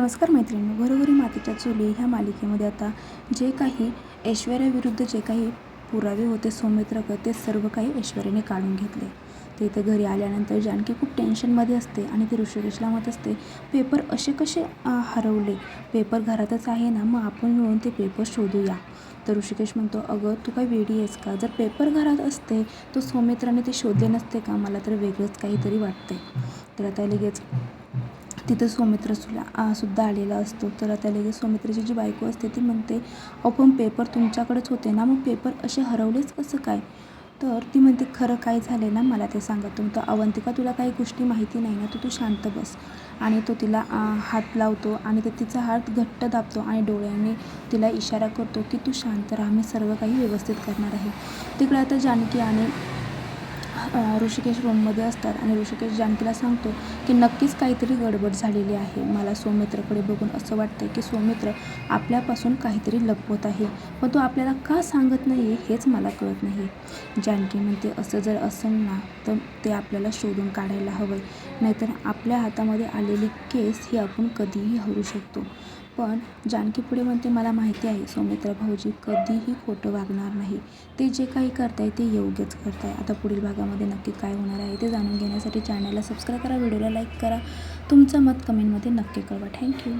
नमस्कार मैत्रिणी घरोघरी मातीच्या चुली ह्या मालिकेमध्ये आता जे काही ऐश्वर्याविरुद्ध जे काही पुरावे होते सौमित्रक ते सर्व काही ऐश्वर्याने काढून घेतले. ते इथं घरी आल्यानंतर जानकी खूप टेन्शनमध्ये असते आणि ती ऋषिकेशला म्हणत असते पेपर असे कसे हरवले? पेपर घरातच आहे ना मग आपण मिळून ते पेपर शोधूया. तर ऋषिकेश म्हणतो अगं तू काय वेडी आहेस का? जर पेपर घरात असते तर सौमित्राने ते शोधले नसते का? मला तर वेगळंच काहीतरी वाटते तर आता लगेच तिथं सौमित्र सुला सुद्धा आलेला असतो. तर आता लगेच सौमित्राची जी बायको असते ती म्हणते अहो पेपर तुमच्याकडेच होते ना मग पेपर असे हरवलेच कसं काय? तर ती म्हणते खरं काय झालं ना मला ते सांगा. तुम तर अवंतिका तुला काही गोष्टी माहिती नाही ना तर तू शांत बस. आणि तो तिला हात लावतो आणि ते तिचा हात घट्ट दाबतो आणि डोळ्याने तिला इशारा करतो की तू शांत राहा मी सर्व काही व्यवस्थित करणार आहे. तिकडे आता जानकी आणि ऋषिकेश रूममध्ये असतात. आणि ऋषिकेश जानकीला सांगतो की नक्कीच काहीतरी गडबड झालेली आहे. मला सौमित्रकडे बघून असं वाटतं की सौमित्र आपल्यापासून काहीतरी लपवत आहे. पण तो आपल्याला का सांगत नाही हेच मला कळत नाही. जानकी म्हणते असं जर असेल ना तर ते आपल्याला शोधून काढायला हवं आहे नाहीतर आपल्या हातामध्ये आलेली केस ही आपण कधीही हरू शकतो. पण जानकी पुढे म्हणते मला माहिती आहे सौमित्र भाऊजी कधीही खोटं वागणार नाही. ते जे काही करताय ते योग्यच करताय. आता पुढील भागामध्ये नक्की काय होणार आहे ते जाणून घेण्यासाठी चॅनलला सबस्क्राईब करा व्हिडिओला लाईक करा. तुमचं मत कमेंटमध्ये नक्की कळवा. थँक्यू